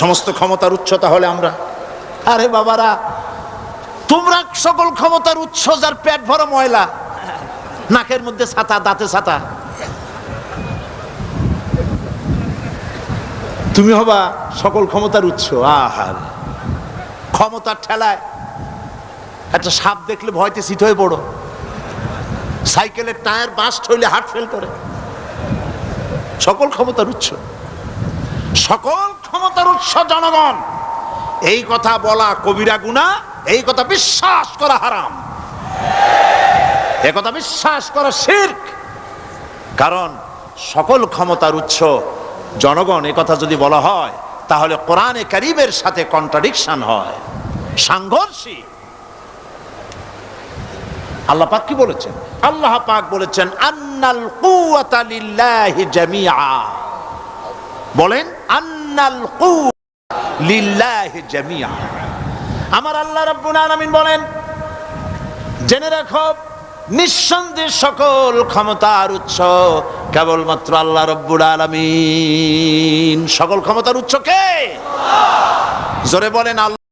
সমস্ত ক্ষমতার উৎস তাহলে আমরা। আরে বাবারা, তোমরা সকল ক্ষমতার উৎস যার পেট ভরা ময়লা, নাকের মধ্যে ছাতা, দাঁতে ছাতা। তুমি হবা সকল ক্ষমতার উৎস আহার ক্ষমতার ঠেলায় একটা সাপ দেখলে ভয়তে সিট হয়ে পড়ো। সাইকেলের টায়ার বাস্ট হইলে হার্ট ফেল করে। সকল ক্ষমতার উৎস। সকল ক্ষমতার উৎস জনগণ। এই কথা বলা কবিরা গুণা, এই কথা বিশ্বাস করা হারাম। এ কথা বিশ্বাস করা শির্ক। কারণ সকল ক্ষমতার উৎস জনগণ, এ কথা যদি বলা হয়, তাহলে কোরআনে কারিমের সাথে কন্ট্রাডিকশন হয়। সাংঘর্ষিক আল্লাহ পাক কি বলেছেন? আল্লাহ পাক বলেছেন, আন্নাল কুওয়াতা লিল্লাহি জামিআ। বলেন আমার আল্লাহ রাব্বুল বলেন, জেনে রাখো, নিঃসন্দেহ সকল ক্ষমতার উৎস কেবলমাত্র আল্লাহ রব্বুল আলামিন। সকল ক্ষমতার উৎস কে? জোরে বলেন আল্লাহ।